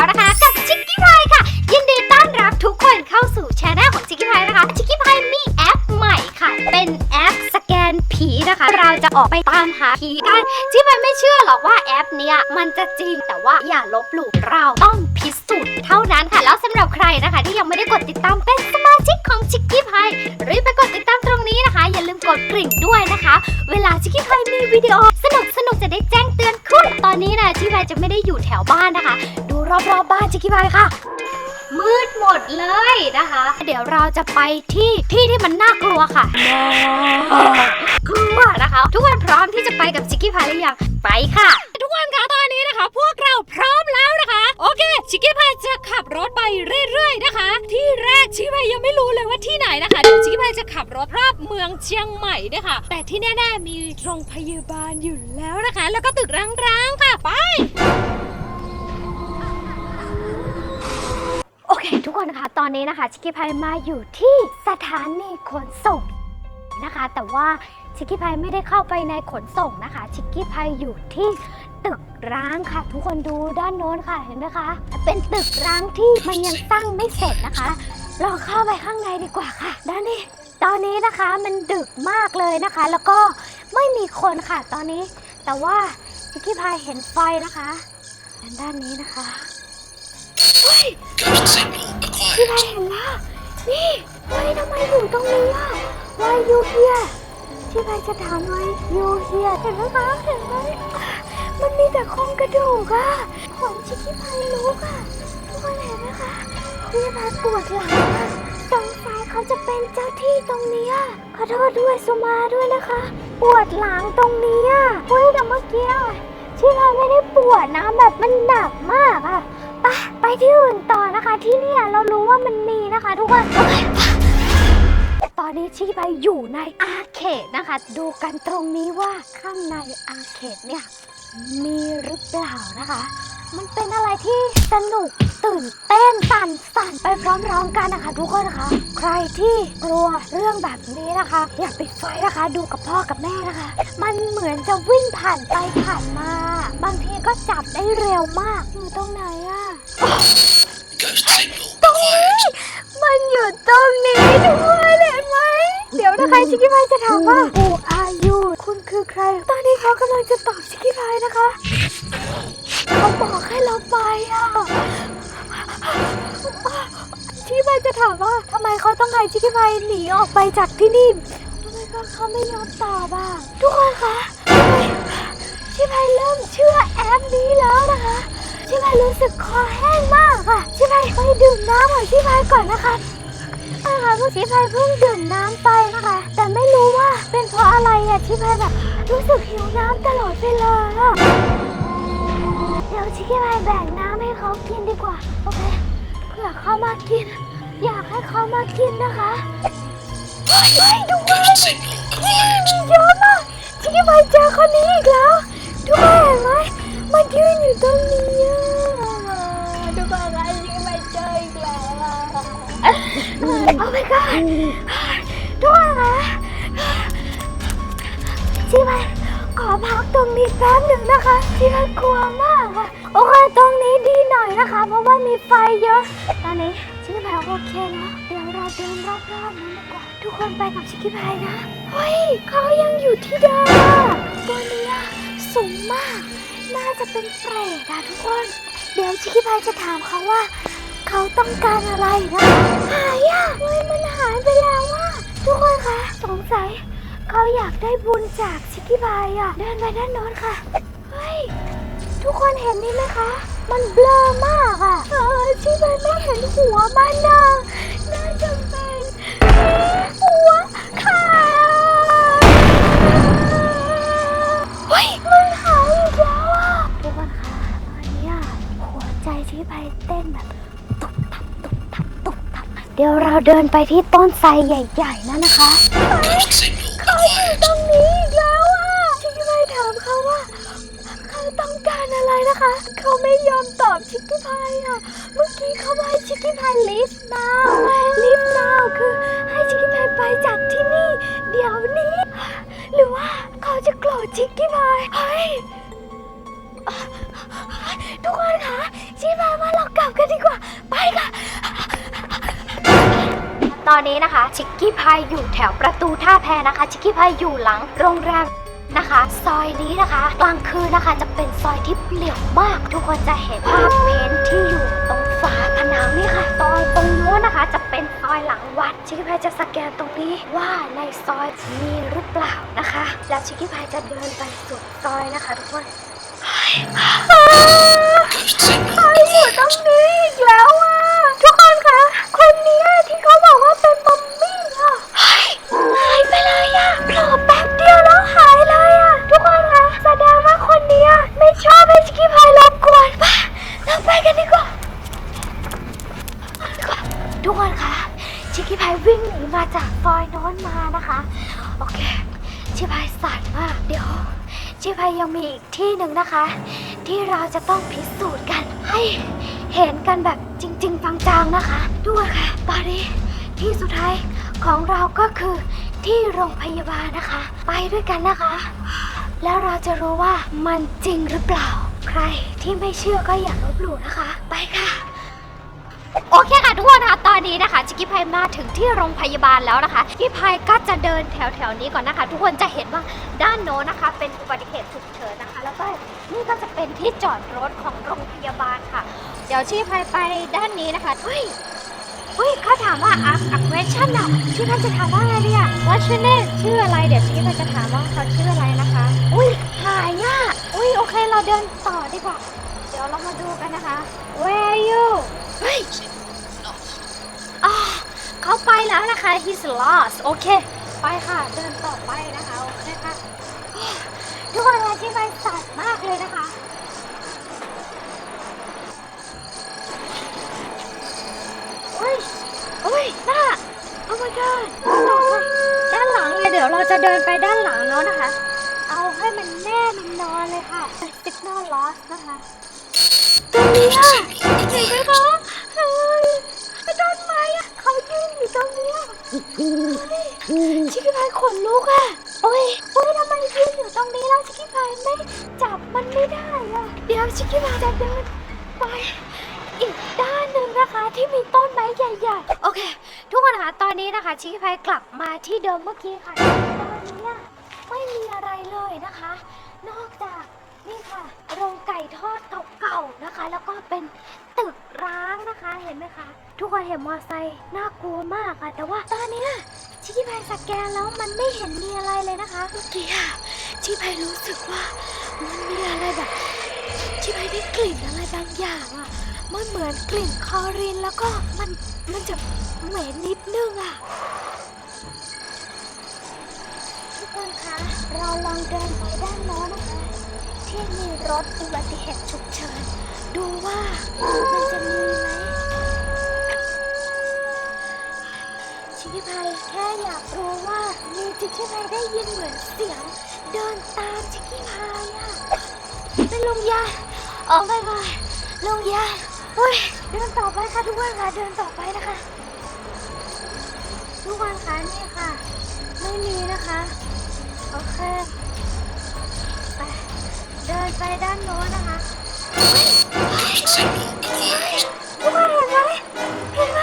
แล้วนะคะ กับชิคกี้พายค่ะ ยินดีต้อนรับทุกคนเข้าสู่ช anel ของชิคกี้พายนะคะชิคกี้พายมีแอปใหม่ค่ะ เป็นแอปสแกนผีนะคะ เราจะออกไปตามหาผีกันที่มันไม่เชื่อหรอกว่าแอปเนี้ยมันจะจริงแต่ว่าอย่าลบหลู่เราต้อง พิสูจน์เท่านั้นค่ะ แล้วสำหรับใครนะคะ ที่ยังไม่ได้กดติดตามเป็นสมาชิกของชิคกี้พายรีบไปกดติดตามตรงนี้นะคะ อย่าลืมกดกริ่งด้วยนะคะ เวลาชิคกี้พายมีวิดีโอ สนุกสนุกจะได้แจ้งเตือนคุณตอนนี้นะชิคกี้พายจะไม่ได้อยู่แถวบ้านนะคะ ดูรอบๆบบ้านชิคกี้พายค่ะมืดหมดเลยนะคะ เดี๋ยวเราจะไปที่ที่ที่มันน่ากลัวค่ะกลัวนะคะ ทุกคนพร้อมที่จะไปกับชิคกี้พายหรือยังไปค่ะ ทุกคนคะตอนนี้นะคะ พวกเราพร้อมแล้วนะคะ โอเค ชิคกี้พายจะขับรถไปเรื่อยๆนะคะ ที่แรกชิคกี้พายยังไม่รู้เลยว่าที่ไหนนะคะเดี๋ยวชิคกี้พายจะขับรถรอบเมืองเชียงใหม่ด้วยค่ะ แต่ที่แน่ๆมีโรงพยาบาลอยู่แล้วนะคะ แล้วก็ตึกร้างๆค่ะไปโอเค ทุกคนนะคะ ตอนนี้นะคะ ชิคกี้พายมาอยู่ที่สถานีขนส่งนะคะ แต่ว่าชิคกี้พายไม่ได้เข้าไปในขนส่งนะคะ ชิคกี้พายอยู่ที่ ตึกร้างค่ะ ทุกคนดูด้านโน้นค่ะเห็นไหมคะ เป็นตึกร้างที่มันยังสร้างไม่เสร็จนะคะ เราเข้าไปข้างในดีกว่าค่ะ ด้านนี้ตอนนี้นะคะมันดึกมากเลยนะคะ แล้วก็ไม่มีคนค่ะตอนนี้ แต่ว่าชิคกี้พายเห็นไฟนะคะด้านนี้นะคะ Ghost signal พี่พ acquired. เห็นแล้วนี่ไว้ทำไมอยู่ตรงนี้อะวายยูเฮียที่ไพจะถามไว้ยูเฮียเห็นไหมคะเห็นไหม มันมีแต่โครงกระดูกอะขนชิคกี้พายลุกอะทุกคนเห็นไหมคะพี่ไพปวดหลังอะสงสัยเขาจะเป็นเจ้าที่ตรงเนี้ยขอโทษด้วยสุมาด้วยนะคะ ปวดหลังตรงนี้อะเฮ้ยแต่เมื่อกี้ชิคกี้พายไม่ได้ปวดนะแบบมันหนักมากอะไปไปที่อื่นต่อนะคะ ที่นี่เรารู้ว่ามันมีนะคะ ทุกคนตอนนี้ชี้ไปอยู่ในอาร์เคดนะคะ ดูกันตรงนี้ว่าข้างในอาร์เคดเนี่ย มีหรือเปล่านะคะ มันเป็นอะไรที่สนุกตื่นเต้นสั่นสั่นไปพร้อมๆกันนะคะ ทุกคนนะคะ ใครที่กลัวเรื่องแบบนี้นะคะ อย่าปิดไฟนะคะ ดูกับพ่อกับแม่นะคะ มันเหมือนจะวิ่งผ่านไปผ่านมา บางทีก็จับได้เร็วมากอยู่ตรงไหนอะ เดี๋ยวนะคะชิคกี้พายจะถามว่า Who are you คุณคือใคร ตอนนี้เขากำลังจะตอบชิคกี้พายนะคะเขาบอกให้เราไปอะชิคกี้พายจะถามว่าทำไมเขาต้องให้ชิคกี้พายหนีออกไปจากที่นี่ทำไมเขาไม่ยอมตอบอะทุกคนคะชิคกี้พายเริ่มเชื่อแอปนี้แล้วนะคะชิคกี้พายรู้สึกคอแห้งมากค่ะชิคกี้พายไปดื่มน้ำของชิคกี้พายก่อนนะคะ นะคะพวกชิพายเพิ่งดื่มน้ำไปนะคะ แต่ไม่รู้ว่าเป็นเพราะอะไรอะชิพายแบบรู้สึกหิวน้ำตลอดเวลาอะเดี๋ยวชิคกี้พายแบ่งน้ำให้เขากินดีกว่า โอเคเผื่อเขามากิน อยากให้เขามากินนะคะเฮ้ยเฮ้ยดูว่า Ghost signal acquired. เยอะมากชิคกี้พายเจอคนนี้อีกแล้วทุกคนเห็นไหมมันยืนอยู่ตรงนี้อะ โอ้ my god ทุกคนคะชิคกี้พายขอพักตรงนี้แป๊บหนึ่งนะคะชิคกี้พายกลัวมากค่ะ โอเค ตรงนี้ดีหน่อยนะคะ เพราะว่ามีไฟเยอะ ตอนนี้ชิคกี้พายโอเคแล้ว เดี๋ยวเราเดินรอบๆนั้นดีกว่า ทุกคนไปกับชิคกี้พายนะ เฮ้ยเขายังอยู่ที่เดิมตัวนี้สูงมาก น่าจะเป็นเปรตอะทุกคน เดี๋ยวชิคกี้พายจะถามเขาว่า เขาต้องการอะไรนะหายอะเฮ้ยมันหายไปแล้วอะทุกคนคะสงสัยเขาอยากได้บุญจากชิคกี้พายอะเดินไปด้านโน้นค่ะ เฮ้ย ทุกคนเห็นนี่ไหมคะ มันเบลอมากอะเออชิคกี้พายไม่เห็นหัวมันนะน่าจะเป็นหัวขาเฮ้ย มันหายอีกแล้วอะทุกคนคะตอนนี้หัวใจชิคกี้พายเต้นแบบ ดี๋ยวเราเดินไปที่ต้นไทรใหญ่ๆนั่นนะคะเขาอยู่ตรงนี้อีกแล้วอะชิคกี้พายถามเขาว่าเขาต้องการอะไรนะคะ เขาไม่ยอมตอบชิคกี้พายอะ เมื่อกี้เขาว่าให้ชิคกี้พาย leave now leave now คือให้ชิคกี้พายไปจากที่นี่ เดี๋ยวนี้ หรือว่าเขาจะโกรธชิคกี้พายเฮ้ยทุกคนคะชิบายว่าเรากลับกันดีกว่า ไปค่ะ ตอนนี้นะคะชิคกี้พายอยู่แถวประตูท่าแพนะคะชิคกี้พายอยู่หลังโรงแรมนะคะ ซอยนี้นะคะกลางคืนนะคะจะเป็นซอยที่เปลี่ยวมาก ทุกคนจะเห็นภาพเพ้นท์ที่อยู่ตรงฝาผนังนี่ค่ะซอยตรงนู้นนะคะ จะเป็นซอยหลังวัดชิคกี้พายจะสแกนตรงนี้ว่าในซอยมีหรือเปล่านะคะ แล้วชิคกี้พายจะเดินไปสุดซอยนะคะ ทุกคน ทุกคนคะชิคกี้พายวิ่งหนีมาจากซอยโน้นมานะคะ โอเค ชิคกี้พายสั่นมากเดี๋ยว ชิคกี้พายยังมีอีกที่หนึ่งนะคะ ที่เราจะต้องพิสูจน์กันให้เห็นกันแบบจริง ๆ จังๆนะคะด้วยค่ะตอนนี้ที่สุดท้ายของเราก็คือที่โรงพยาบาลนะคะ ไปด้วยกันนะคะ แล้วเราจะรู้ว่ามันจริงหรือเปล่า ใครที่ไม่เชื่อก็อย่าลบหลู่นะคะ ไปค่ะ โอเคค่ะทุกคนนะคะตอนนี้นะคะชิคกี้พายมาถึงที่โรงพยาบาลแล้วนะคะชิคกี้พายก็จะเดินแถวๆนี้ก่อนนะคะ ทุกคนจะเห็นว่าด้านโน้นนะคะ เป็นอุบัติเหตุฉุกเฉินนะคะ แล้วก็นี่ก็จะเป็นที่จอดรถของโรงพยาบาลค่ะ เดี๋ยวชิคกี้พายไปด้านนี้นะคะเฮ้ยเฮ้ยเขาถามว่า ask a question อะชิคกี้พายจะถามว่าอะไรดีอะ What's your name ชื่ออะไรเดี๋ยวชิคกี้พายจะถามว่าเขาชื่ออะไรนะคะ อุ้ยหายอะอุ้ยโอเคเราเดินต่อดีกว่าเดี๋ยวเรามาดูกันนะคะ Where are you เฮ้ย อ่าเขาไป แล้วนะคะ he's lost โอเค ไปค่ะ เดินต่อไปนะคะ โอเคค่ะทุกคนคะที่ไปสัตว์มากเลยนะคะโอ้ยโอ้ยหน้า oh my god ด้านหลังเลยเดี๋ยวเราจะเดินไปด้านหลังแล้วนะคะ เอาให้มันแน่นนอนเลยค่ะ signal loss นะคะตรงนี้อะเห็นไหมคะ อยู่ตรงเนี้ยชิคกี้พายขนลุกอะโอ้ยโอ้ยทำไมยืนอยู่ตรงนี้แล้วชิคกี้พายไม่จับมันไม่ได้อะเดี๋ยวชิคกี้พายจะเดินไปอีกด้านหนึ่งนะคะที่มีต้นไม้ใหญ่ๆ โอเค ทุกคนคะตอนนี้นะคะ ชิคกี้พายกลับมาที่เดิมเมื่อกี้ค่ะตอนนี้อะไม่มีอะไรเลยนะคะ นอกจาก รงไก่ทอดเก่าๆนะคะ แล้วก็เป็นตึกร้างนะคะเห็นไหมคะ ทุกคนเห็นมอไซค์น่ากลัวมากค่ะแต่ว่าตอนเนี้ยชิคกี้พายสแกนแล้วมันไม่เห็นมีอะไรเลยนะคะเมื่อกี้อะชิคกี้พายรู้สึกว่ามันมีอะไรแบบชิคกี้พายได้กลิ่นอะไรบางอย่างอะมันเหมือนกลิ่นคลอรีนแล้วก็มันมันจะเหม็นนิดนึงอะทุกคนคะเราลองเดินไปด้านโน้นนะคะ ที่มีรถอุบัติเหตุฉุกเฉิน ดูว่ามันจะมีไหมชิคกี้พายแค่อยากรู้ว่ามีชิคกี้พายได้ยินเหมือนเสียง เดินตามชิคกี้พายอะเป็นลุงยาโอ้ไม่ไม่ลุงยาเฮ้ยเดินต่อไปค่ะทุกคนค่ะเดินต่อไปนะคะ ทุกคนคะนี่ค่ะ ไม่มีนะคะโอเค เดินไปด้านโน้นนะคะ Ghost signal acquired. ทุกคนเห็นไหมเห็นไหม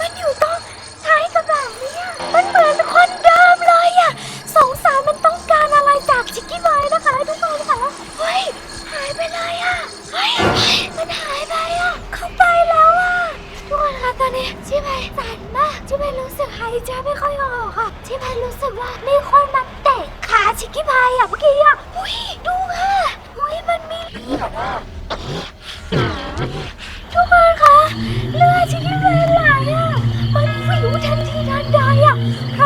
มันอยู่ตรงท้ายกระบะเนี่ยมันเหมือนคนเดิมเลยอะสงสัยมันต้องการอะไรจากชิคกี้พายนะคะทุกคนค่ะเฮ้ยหายไปเลยอะเฮ้ยมันหายไปอะเขาไปแล้วอะทุกคนคะตอนนี้ชิคกี้พายสั่นมากชิคกี้พายรู้สึกหายใจไม่ค่อยออกค่ะชิคกี้พายรู้สึกว่ามีคนมาเตะขาชิคกี้พายอะเมื่อกี้อะอุ้ยดูค่ะ อุ้ยมันมีทุกคนคะเลือดชิคกี้พายไหลอะมันวิวทันทีทันใดอะเพราะ